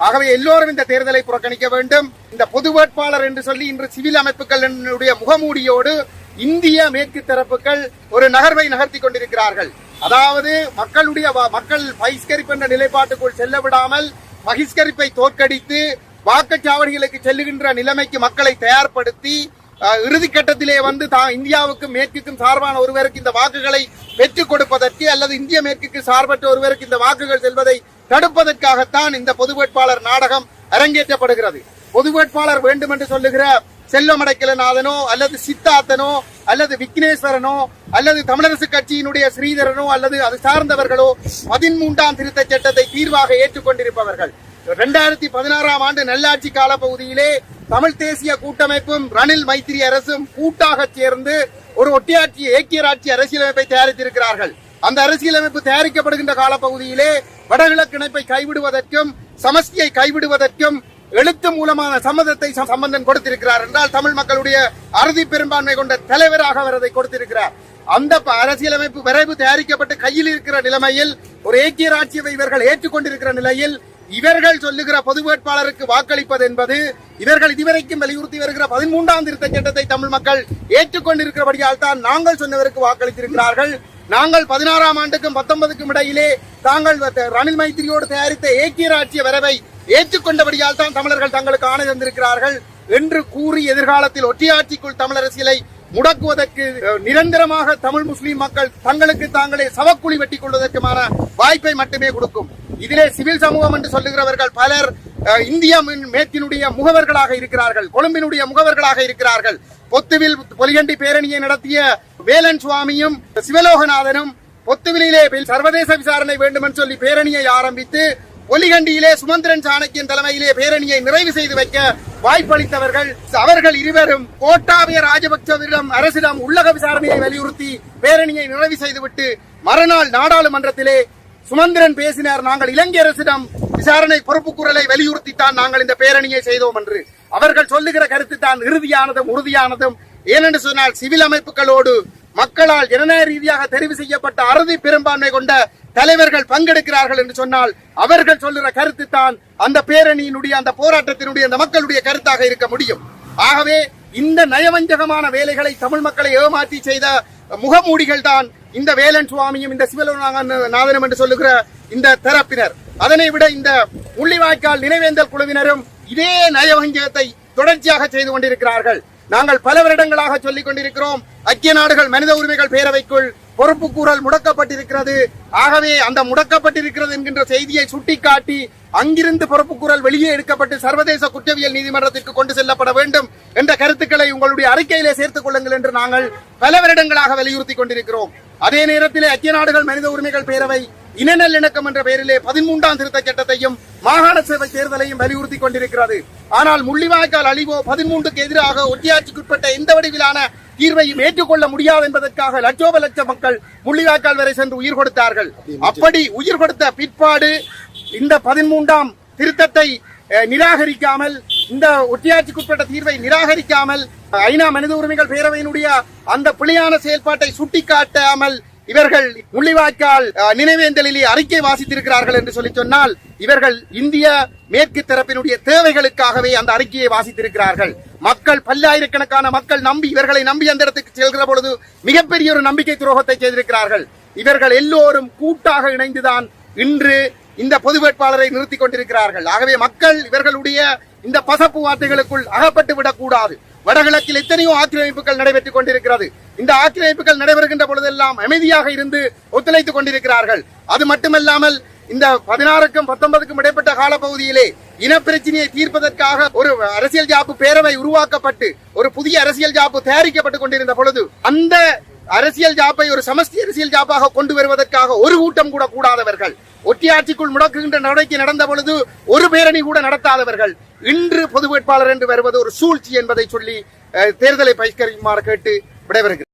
ஆகவே எல்லோரும் இந்த தேர்தலை புறக்கணிக்க வேண்டும். இந்த பொது வேட்பாளர் என்று சொல்லி இன்று சிவில் அமைப்புகளினுடைய முகமூடியோடு இந்திய மேற்கு தரப்புகள் ஒரு நகர்வை நகர்த்தி கொண்டிருக்கிறார்கள். அதாவது மக்களுடைய மக்கள் பகிஷ்கரிப்பு என்ற நிலைப்பாட்டுக்குள் செல்ல விடாமல் பகிஷ்கரிப்பை தோற்கடித்து வாக்குச்சாவடிகளுக்கு செல்லுகின்ற நிலைமைக்கு மக்களை தயார்படுத்தி இறுதிக்கட்டத்திலே வந்து தா- இந்தியாவுக்கும் மேற்குக்கும் சார்பான ஒருவருக்கு இந்த வாக்குகளை பெற்றுக் கொடுப்பதற்கு அல்லது இந்திய மேற்குக்கு சார்பற்ற ஒருவருக்கு இந்த வாக்குகள் செல்வதை தடுப்பதற்காகத்தான் இந்த பொது வேட்பாளர் நாடகம் அரங்கேற்றப்படுகிறது. பொது வேட்பாளர் வேண்டும் என்று சொல்லுகிற செல்வமடைக்கலநாதனோ அல்லது சித்தார்த்தனோ அல்லது விக்னேஸ்வரனோ அல்லது தமிழரசு கட்சியினுடைய ஸ்ரீதரனோ அல்லது அது சார்ந்தவர்களோ பதிமூன்றாம் திருத்தச் சட்டத்தை தீர்வாக ஏற்றுக்கொண்டிருப்பவர்கள். இரண்டாயிரத்தி பதினாறாம் ஆண்டு நல்லாட்சி கால பகுதியிலே தமிழ் தேசிய கூட்டமைப்பும் ரணில் மைத்திரி அரசும் கூட்டாக சேர்ந்து ஒரு ஒட்டியாட்சி ஏக்கியராட்சி அரசியலமைப்பை தயாரித்திருக்கிறார்கள். அந்த அரசியலமைப்பு தயாரிக்கப்படுகின்ற காலப்பகுதியிலே வடகிழக்கு இணைப்பை கைவிடுவதற்கும் சமஸ்தியை கைவிடுவதற்கும் எழுத்து மூலமான சம்மதத்தை ச- சம்பந்தன் கொடுத்திருக்கிறார் என்றால் தமிழ் மக்களுடைய அறுதி பெரும்பான்மை கொண்ட தலைவராக அவர் அதை கொடுத்திருக்கிறார். அந்த ப- அரசியலமைப்பு விரைவு தயாரிக்கப்பட்டு கையில் இருக்கிற நிலைமையில் ஒரு ஏக்கிய ராட்சியவை இவர்கள் ஏற்றுக்கொண்டிருக்கிற நிலையில் இவர்கள் சொல்லுகிற பொது வேட்பாளருக்கு வாக்களிப்பது என்பது இவர்கள் இதுவரைக்கும் வலியுறுத்தி வருகிற பதிமூன்றாம் திருத்த சட்டத்தை தமிழ் மக்கள் ஏற்றுக்கொண்டிருக்கிறபடியால் தான் நாங்கள் சொன்னவருக்கு வாக்களித்திருக்கிறார்கள். நாங்கள் பதினாறாம் ஆண்டுக்கும் பத்தொன்பதுக்கும் இடையிலே தாங்கள் ரணில் மைத்திரியோடு தயாரித்த ஏக்கிய ராட்சிய வரவை ஏற்றுக்கொண்டபடியால் தான் தமிழர்கள் தங்களுக்கு ஆணை தந்திருக்கிறார்கள் என்று கூறி எதிர்காலத்தில் ஒற்றையாட்சிக்குள் தமிழ் அரசியலை முடக்குவதற்கு நிரந்தரமாக தமிழ் முஸ்லிம் மக்கள் தங்களுக்கு தாங்களே சவக்குழி வெட்டிக் கொள்வதற்குமான வாய்ப்பை மட்டுமே கொடுக்கும். இதிலே சிவில் சமூகம் என்று சொல்லுகிறவர்கள் பலர் இந்தியா மின்- முகவர்களாக இருக்கிறார்கள் கொழும்பினுடைய முகவர்களாக இருக்கிறார்கள். பொத்துவில் பொலிகண்டி பேரணியை நடத்திய வேலன் சுவாமியும் சிவலோகநாதனும் பொத்துவிலே சர்வதேச விசாரணை வேண்டும் என்று சொல்லி பேரணியை ஆரம்பித்து ஒலிகண்டியிலே சுமந்திரன் சாணக்கியன் தலைமையிலே பேரணியை நிறைவு செய்து வைக்க வாய்ப்பளித்தவர்கள் அவர்கள் இருவரும் கோட்டாபய ராஜபக்சவிடம் அரசிடம் உள்ளக விசாரணையை வலியுறுத்தி பேரணியை நிறைவு செய்துவிட்டு மறுநாள் நாடாளுமன்றத்திலே சுமந்திரன் பேசினார். நாங்கள் இலங்கை அரசிடம் விசாரணை பொறுப்பு குரலை வலியுறுத்தித்தான் நாங்கள் இந்த பேரணியை செய்தோம் என்று. அவர்கள் சொல்லுகிற கருத்து தான் இறுதியானதும் உறுதியானதும். ஏனென்று சொன்னால் சிவில் அமைப்புகளோடு மக்களால் ஜனநாயக ரீதியாக தெரிவு செய்யப்பட்ட அறுதி பெரும்பான்மை கொண்ட தலைவர்கள் பங்கெடுக்கிறார்கள் என்று சொன்னால் அவர்கள் சொல்லுகிற கருத்து தான் அந்த பேரணியினுடைய அந்த போராட்டத்தினுடைய அந்த மக்களுடைய கருத்தாக இருக்க முடியும். ஆகவே இந்த நயவஞ்சகமான வேலைகளை தமிழ் மக்களை ஏமாற்றி செய்த முகமூடிகள் தான் இந்த வேலன் சுவாமியும் இந்த சிவலோகநாதனும் என்று சொல்லுகிற இந்த தரப்பினர். அதனை விட இந்த முள்ளிவாய்க்கால் நினைவேந்தல் குழுவினரும் இதே நயவஞ்சகத்தை தொடர்ச்சியாக செய்து கொண்டிருக்கிறார்கள். நாங்கள் பல வருடங்களாக சொல்லிக் கொண்டிருக்கிறோம் ஐக்கிய நாடுகள் மனித உரிமைகள் பேரவைக்குள் பொறுப்பு கூறல் முடக்கப்பட்டிருக்கிறது. ஆகவே அந்த முடக்கப்பட்டிருக்கிறது என்கின்ற செய்தியை சுட்டிக்காட்டி அங்கிருந்து பொறுப்பு கூறல் வெளியே எடுக்கப்பட்டு சர்வதேச குற்றவியல் நீதிமன்றத்திற்கு கொண்டு செல்லப்பட வேண்டும் என்ற கருத்துக்களை உங்களுடைய அறிக்கையிலே சேர்த்துக் கொள்ளுங்கள் என்று நாங்கள் பல வருடங்களாக வலியுறுத்தி கொண்டிருக்கிறோம். அதே நேரத்திலே ஐக்கிய நாடுகள் மனித உரிமைகள் பேரவை இனநல்லிணக்கம் என்ற பெயரிலே பதிமூன்றாம் திருத்த சட்டத்தையும் மாகாண சபை தேர்தலையும் வலியுறுத்தி கொண்டிருக்கிறது. ஆனால் முள்ளிவாய்க்கால் அழிவோ பதிமூன்றுக்கு எதிராக ஒட்டியாட்சிக்குட்பட்ட எந்த வடிவிலான தீர்வையும் ஏற்றுக்கொள்ள முடியாது என்பதற்காக லட்சோப லட்ச மக்கள் முள்ளிவாய்க்கால் வரை சென்று உயிர் கொடுத்தார்கள். அப்படி உயிர் கொடுத்த பிற்பாடு இந்த பதிமூன்றாம் திருத்தத்தை அஹ், நிராகரிக்காமல் இந்த ஒட்டியாட்சிக்குட்பட்ட தீர்வை நிராகரிக்காமல் ஐநா மனித உரிமைகள் பேரவையினுடைய அந்த பிழையான செயல்பாட்டை சுட்டிக்காட்டாமல் இவர்கள் முள்ளிவாய்க்கால் நினைவேந்தலிலே அறிக்கை வாசித்திருக்கிறார்கள் என்று சொல்லி சொன்னால் இவர்கள் இந்திய மேற்கு தரப்பினுடைய தேவைகளுக்காகவே அந்த அறிக்கையை வாசித்திருக்கிறார்கள். மக்கள் பல்லாயிரக்கணக்கான மக்கள் நம்பி இவர்களை நம்பி அந்த இடத்துக்கு செல்கிற பொழுது மிகப்பெரிய ஒரு நம்பிக்கை துரோகத்தை செய்திருக்கிறார்கள். இவர்கள் எல்லோரும் கூட்டாக இணைந்துதான் இன்று இந்த பொது வேட்பாளரை நிறுத்தி கொண்டிருக்கிறார்கள். ஆகவே மக்கள் இவர்களுடைய இந்த பசப்பு வார்த்தைகளுக்குள் அகப்பட்டு விடக்கூடாது. வடகிழக்கில் எத்தனையோ ஆக்கிரமிப்புகள் நடைபெற்றுக் கொண்டிருக்கிறது. இந்த ஆக்கிரமிப்புகள் நடைபெறுகின்ற பொழுதெல்லாம் அமைதியாக இருந்து ஒத்துழைத்துக் கொண்டிருக்கிறார்கள். அது மட்டுமல்லாமல் இந்த பதினாறுக்கும் பத்தொன்பதுக்கும் இடைப்பட்ட காலப்பகுதியிலே இனப்பிரச்சனையை தீர்ப்பதற்காக ஒரு அரசியல் ஜாப்பு பேரவை உருவாக்கப்பட்டு ஒரு புதிய அரசியல் ஜாப்பு தயாரிக்கப்பட்டுக் கொண்டிருந்த பொழுது அந்த அரசியல் ஜாப்பை ஒரு சமஸ்தி அரசியல் ஜாப்பாக கொண்டு வருவதற்காக ஒரு கூட்டம் கூட கூடாதவர்கள் ஒட்டியாட்சிக்குள் முடக்குகின்ற நடவடிக்கை நடந்த பொழுது ஒரு பேரணி கூட நடத்தாதவர்கள் இன்று பொது வேட்பாளர் என்று வருவது ஒரு சூழ்ச்சி என்பதை சொல்லி தேர்தலை பகிஷ்கரிக்குமாறு கேட்டு விடைபெறுகிறேன்.